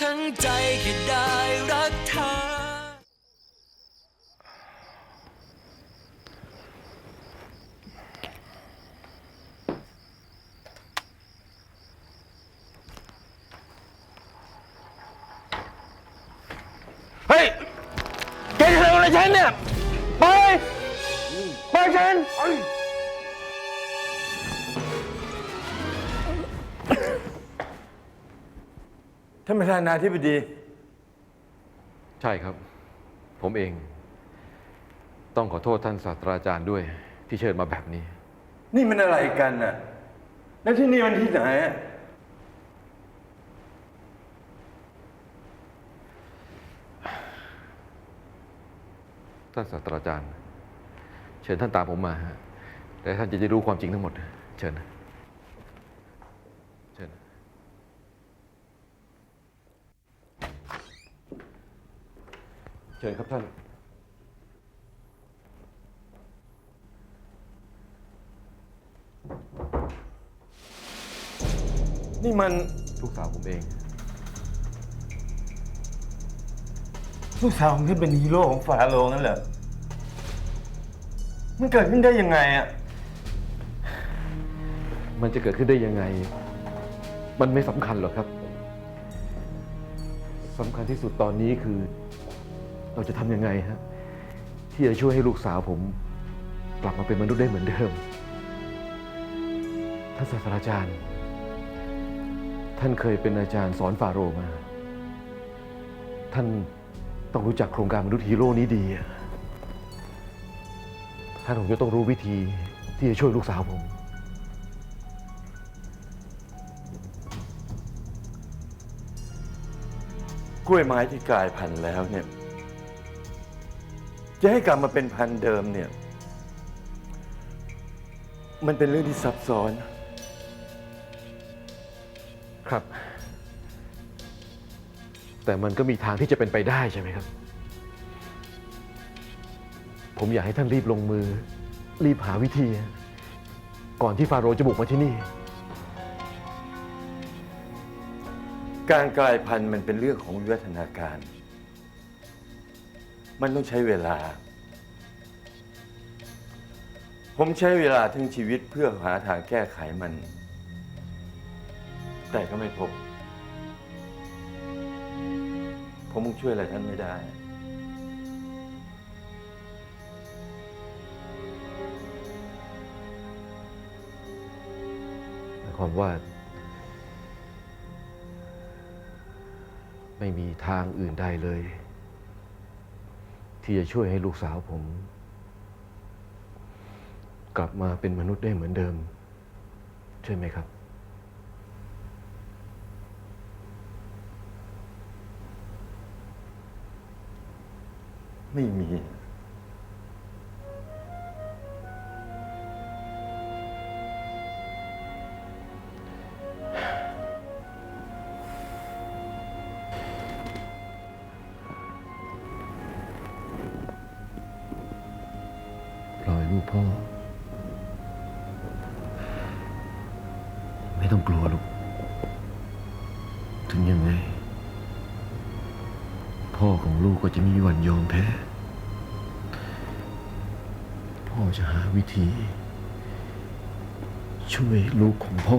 ทั้งใจแค่ได้รักเธอ เฮ้ยแกจะทำอะไรฉันเนี่ย ไป ไปฉัน ท่านประธานาธิบดี ใช่ครับ ผมเอง ต้องขอโทษท่านศาสตราจารย์ด้วยที่เชิญมาแบบนี้ นี่มันอะไรกันน่ะ แล้วที่นี่มันที่ไหนอะท่านศาสตราจารย์ เชิญท่านตามผมมาฮะและท่านจะได้รู้ความจริงทั้งหมด เชิญนะเชิญนะเชิญครับท่าน นี่มันลูกสาวผมเอง ลูกสาวของที่เป็นฮีโร่ของฟาโรห์นั่นเหรอ มันเกิดขึ้นได้ยังไงอะ มันจะเกิดขึ้นได้ยังไง มันไม่สำคัญหรอกครับสำคัญที่สุดตอนนี้คือ เราจะทำยังไงฮะที่จะช่วยให้ลูกสาวผมกลับมาเป็นมนุษย์ได้เหมือนเดิม ท่านศาสตราจารย์ ท่านเคยเป็นอาจารย์สอนฟาโรห์มา ท่านต้องรู้จักโครงการมนุษย์ฮีโร่นี้ดีอะท่านคงจะต้องรู้วิธีที่จะช่วยลูกสาวผม กล้วยไม้ที่กลายพันธุ์แล้วเนี่ย จะให้กลับมาเป็นพันธุ์เดิมเนี่ย มันเป็นเรื่องที่ซับซ้อน ครับ แต่มันก็มีทางที่จะเป็นไปได้ใช่ไหมครับ ผมอยากให้ท่านรีบลงมือ รีบหาวิธี ก่อนที่ฟาโรห์จะบุกมาที่นี่ การกลายพันธุ์มันเป็นเรื่องของวิวัฒนาการ มันต้องใช้เวลา ผมใช้เวลาทั้งชีวิตเพื่อหาทางแก้ไขมัน แต่ก็ไม่พบ ผมคงช่วยอะไรท่านไม่ได้ หมายความว่า ไม่มีทางอื่นใดเลย ที่จะช่วยให้ลูกสาวผม กลับมาเป็นมนุษย์ได้เหมือนเดิม ใช่ไหมครับ ไม่มี ไม่ต้องกลัวลูก ถึงยังไง พ่อของลูกก็จะไมมีวันยอมแพ้ พ่อจะหาวิธี ช่วยลูกของพ่อ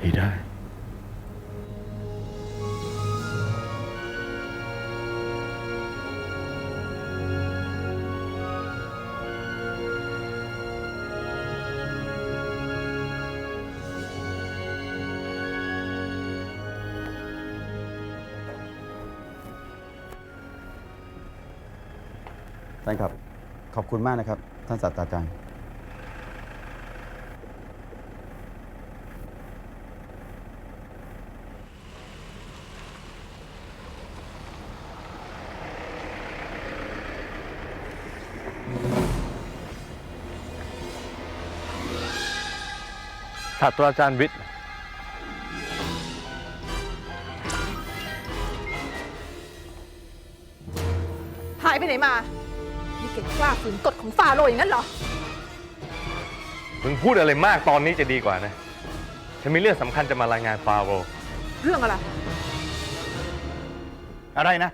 ให้ได้ ท่านครับ ขอบคุณมากนะครับ ท่านศาสตราจารย์ ศาสตราจารย์วิทย์ หายไปไหนมานี่ แกกล้าฝืนกฎของฟาโรห์อย่างนั้นเหรอ มึงพูดอะไรมากตอนนี้จะดีกว่านะ ฉันมีเรื่องสำคัญจะมารายงานฟาโรห์เรื่องอะไร อะไรนะ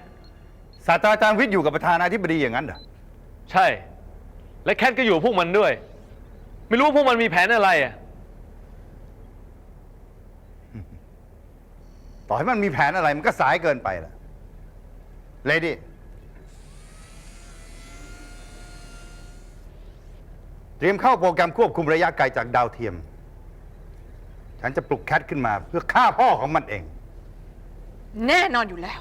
ศาสตราจารย์วิทย์อยู่กับประธานาธิบดีอย่างนั้นเหรอใช่ และแคทก็อยู่กับพวกมันด้วย ไม่รู้ว่าพวกมันมีแผนอะไรอะ ต่อให้มันมีแผนอะไรมันก็สายเกินไปละเลดี้ เตรียมเข้าโปรแกรมควบคุมระยะไกลจากดาวเทียม ฉันจะปลุกแคทขึ้นมาเพื่อฆ่าพ่อของมันเอง แน่นอนอยู่แล้ว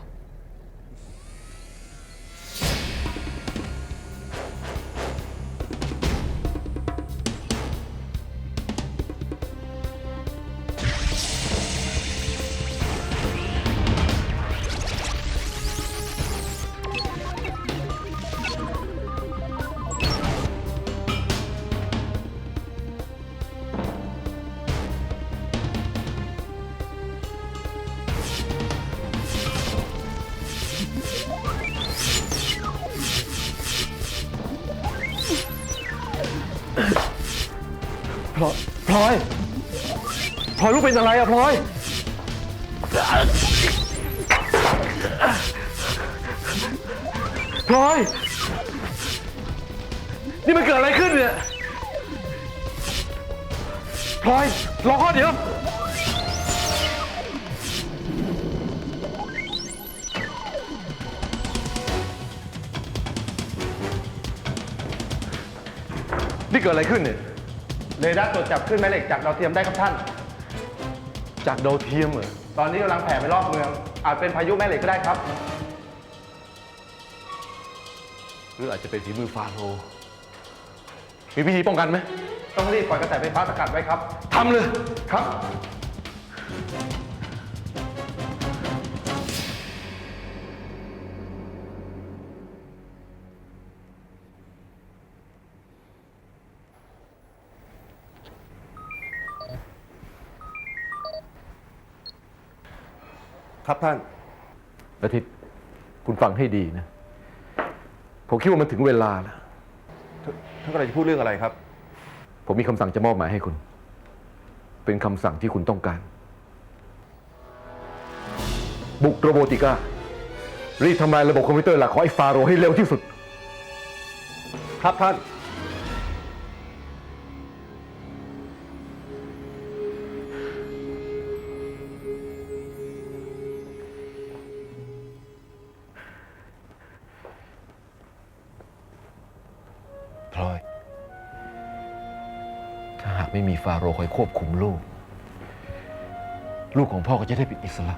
อยลูกเป็นอะไรอะพลอย พลอย นี่มันเกิดอะไรขึ้นเนี่ย พลอยรอข้อเดี๋ยว นี่เกิดอะไรขึ้นเนี่ย เรดาร์ตรวจจับขึ้นแม่เหล็กจากดาวเทียมได้ครับท่าน จากดาวเทียมเหรอ ตอนนี้กำลังแผ่ไปรอบเมือง อาจเป็นพายุแม่เหล็กก็ได้ครับ หรืออาจจะเป็นฝีมือฟาโรห์มีวิธีป้องกันไหม ต้องรีบปล่อยกระแสไฟฟ้าสกัดไว้ครับ ทำเลย ครับ ครับท่าน อาทิตย์คุณฟังให้ดีนะ ผมคิดว่ามันถึงเวลาแล้ว ท่านกำลังจะพูดเรื่องอะไรครับ ผมมีคำสั่งจะมอบหมายให้คุณ เป็นคำสั่งที่คุณต้องการ บุกโรโบติก้า รีบทำลายระบบคอมพิวเตอร์หลักของไอ้ฟาโรห์ให้เร็วที่สุด ครับท่านากไม่มีฟาโรห์คอยควบคุมลูก ลูกของพ่อก็จะได้เป็นอิสระ